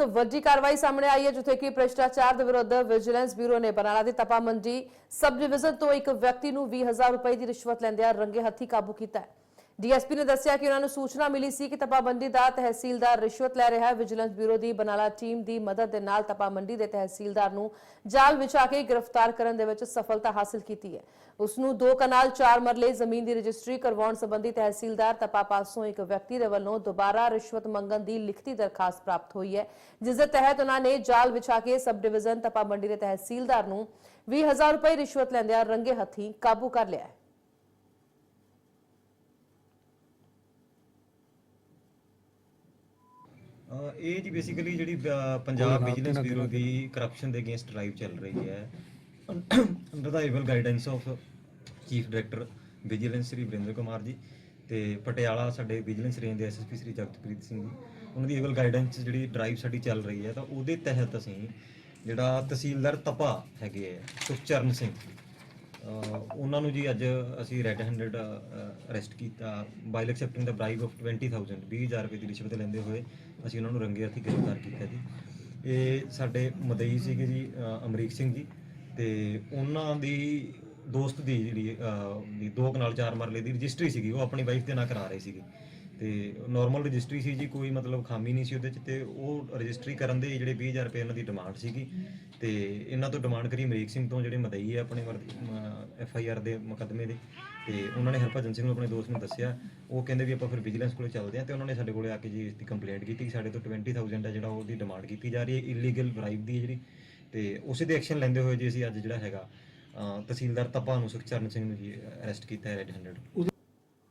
ਇੱਕ ਵੱਡੀ ਕਾਰਵਾਈ ਸਾਹਮਣੇ ਆਈ ਹੈ, ਜਿੱਥੇ ਕਿ ਭ੍ਰਿਸ਼ਟਾਚਾਰ ਦੇ ਵਿਰੁੱਧ ਵਿਜੀਲੈਂਸ ਬਿਊਰੋ ਨੇ ਬਰਨਾਲਾ ਦੀ ਤਪਾ ਮੰਡੀ ਸਬ ਡਿਵੀਜ਼ਨ ਤੋਂ ਇੱਕ ਵਿਅਕਤੀ ਨੂੰ 20000 ਰੁਪਏ ਦੀ ਰਿਸ਼ਵਤ ਲੈਂਦਿਆਂ ਰੰਗੇ ਹੱਥੀ ਕਾਬੂ ਕੀਤਾ ਹੈ। ਡੀਐਸਪੀ ਨੇ ਦੱਸਿਆ ਕਿ ਉਹਨਾਂ ਨੂੰ ਸੂਚਨਾ ਮਿਲੀ ਸੀ ਕਿ ਤਪਾ ਦਾ ਤਹਿਸੀਲਦਾਰ ਰਿਸ਼ਵਤ ਲੈ ਰਿਹਾ ਹੈ। ਵਿਜੀਲੈਂਸ ਬਿਊਰੋ ਦੀ ਬਨਾਲਾ ਟੀਮ ਦੀ ਮਦਦ ਦੇ ਨਾਲ ਤਪਾ ਮੰਡੀ ਦੇ ਤਹਿਸੀਲਦਾਰ ਨੂੰ ਜਾਲ ਵਿਛਾ ਕੇ ਗ੍ਰਿਫਤਾਰ ਕਰਨ ਦੇ ਵਿੱਚ ਸਫਲਤਾ ਹਾਸਲ ਕੀਤੀ ਹੈ। ਉਸ ਨੂੰ ਦੋ ਕਨਾਲ, ਚਾਰ ਮਰਲੇ ਜ਼ਮੀਨ ਦੀ ਰਜਿਸਟਰੀ ਕਰਵਾਉਣ ਸੰਬੰਧੀ ਤਹਿਸੀਲਦਾਰ ਤਪਾ ਪਾਸੋਂ ਇੱਕ ਵਿਅਕਤੀ ਦੇ ਵੱਲੋਂ ਦੁਬਾਰਾ ਰਿਸ਼ਵਤ ਮੰਗਣ ਦੀ ਲਿਖਤੀ ਦਰਖਾਸਤ ਪ੍ਰਾਪਤ ਹੋਈ ਹੈ, ਜਿਸ ਦੇ ਤਹਿਤ ਉਹਨਾਂ ਨੇ ਜਾਲ ਵਿਛਾ ਕੇ ਸਬ ਡਿਵੀਜ਼ਨ ਤਪਾ ਮੰਡੀ ਦੇ ਤਹਿਸੀਲਦਾਰ ਨੂੰ 20000 ਰੁਪਏ ਰਿਸ਼ਵਤ ਲੈਂਦਿਆਂ ਰੰਗੇ ਹੱਥੀਂ ਕਾਬੂ ਕਰ ਲਿਆ ਹੈ। ਇਹ ਜੀ ਬੇਸਿਕਲੀ ਜਿਹੜੀ ਪੰਜਾਬ ਵਿਜੀਲੈਂਸ ਬਿਊਰੋ ਦੀ ਕਰਪਸ਼ਨ ਦੇ ਅਗੇਂਸਟ ਡਰਾਈਵ ਚੱਲ ਰਹੀ ਹੈ। Under the able guidance of chief director vigilance Shri Varinder Kumar ji ਤੇ ਪਟਿਆਲਾ ਸਾਡੇ ਵਿਜੀਲੈਂਸ ਰੇਂਜ ਦੇ ਐਸਐਸਪੀ ਸ੍ਰੀ ਜਗਤਪ੍ਰੀਤ ਸਿੰਘ ਜੀ। ਉਹਨਾਂ ਦੀ ਏਵਲ ਗਾਈਡੈਂਸ ਜਿਹੜੀ ਡਰਾਈਵ ਸਾਡੀ ਚੱਲ ਰਹੀ ਹੈ ਤਾਂ ਉਹਦੇ ਤਹਿਤ ਅਸੀਂ ਜਿਹੜਾ ਤਹਿਸੀਲਦਾਰ ਤਪਾ ਹੈਗੇ ਆ ਸੁਖਚਰਨ ਸਿੰਘ ਅਹ ਉਹਨਾਂ ਨੂੰ ਜੀ ਅੱਜ ਅਸੀਂ ਰੈੱਡ ਹੈਂਡਡ ਅਰੈਸਟ ਕੀਤਾ। While accepting the bribe of 20000 20000 ਰੁਪਏ ਦੀ ਰਿਸ਼ਵਤ ਲੈਂਦੇ ਹੋਏ ਅਸੀਂ ਉਹਨਾਂ ਨੂੰ ਰੰਗੇ ਹੱਥੀਂ ਗ੍ਰਿਫਤਾਰ ਕੀਤਾ ਜੀ। ਇਹ ਸਾਡੇ ਮਦਈ ਸੀਗੇ ਜੀ ਅਮਰੀਕ ਸਿੰਘ ਜੀ ਤੇ ਉਹਨਾਂ ਦੀ ਦੋਸਤ ਦੀ ਜਿਹੜੀ ਦੋ ਕਨਾਲ ਚਾਰ ਮਰਲੇ ਦੀ ਰਜਿਸਟਰੀ ਸੀਗੀ, ਉਹ ਆਪਣੀ ਵਾਈਫ ਦੇ ਨਾਂ ਕਰਾ ਰਹੇ ਸੀਗੇ। ਤੇ ਨਾਰਮਲ ਰਜਿਸਟਰੀ ਸੀ ਜੀ, ਕੋਈ ਮਤਲਬ ਖਾਮੀ ਨਹੀਂ ਸੀ ਉਹਦੇ ਚ ਤੇ ਉਹ ਰਜਿਸਟਰੀ ਕਰਨ ਦੇ ਜਿਹੜੇ 20000 ਰੁਪਏ ਇਹਨਾਂ ਦੀ ਡਿਮਾਂਡ ਸੀਗੀ ਤੇ ਇਹਨਾਂ ਤੋਂ ਡਿਮਾਂਡ ਕਰੀ ਅਮਰੀਕ ਸਿੰਘ ਤੋਂ ਜਿਹੜੇ ਮਦਈ ਹੈ ਆਪਣੇ ਐਫ ਆਈ ਆਰ ਦੇ ਮੁਕੱਦਮੇ ਦੇ ਤੇ ਉਹਨਾਂ ਨੇ ਹਰਭਜਨ ਸਿੰਘ ਨੂੰ ਆਪਣੇ ਦੋਸਤ ਨੂੰ ਦੱਸਿਆ, ਉਹ ਕਹਿੰਦੇ ਵੀ ਆਪਾਂ ਫਿਰ ਵਿਜੀਲੈਂਸ ਕੋਲੇ ਚੱਲਦੇ ਹਾਂ ਤੇ ਉਹਨਾਂ ਨੇ ਸਾਡੇ ਕੋਲੇ ਆ ਕੇ ਜੀ ਇਸ ਦੀ ਕੰਪਲੇਂਟ ਕੀਤੀ ਕਿ ਸਾਡੇ ਤੋਂ 20000 ਹੈ ਜਿਹੜਾ ਉਹਦੀ ਡਿਮਾਂਡ ਕੀਤੀ ਜਾ ਰਹੀ ਹੈ ਇਲੀਗਲ ਬ੍ਰਾਈਬ ਦੀ ਹੈ ਜਿਹੜੀ ਤੇ ਉਸੇ ਦੇ ਐਕਸ਼ਨ ਲੈਂਦੇ ਹੋਏ ਜੀ ਅਸੀਂ ਅੱਜ ਜਿਹੜਾ ਹੈਗਾ ਤਹਿਸੀਲਦਾਰ ਤਪਾ ਨੂੰ ਸੁਖਚਰਨ ਸਿੰਘ ਨੂੰ ਜੀ ਅਰੈਸਟ ਕੀਤਾ ਹੈ ਰੈਡ ਹੈਂਡਡ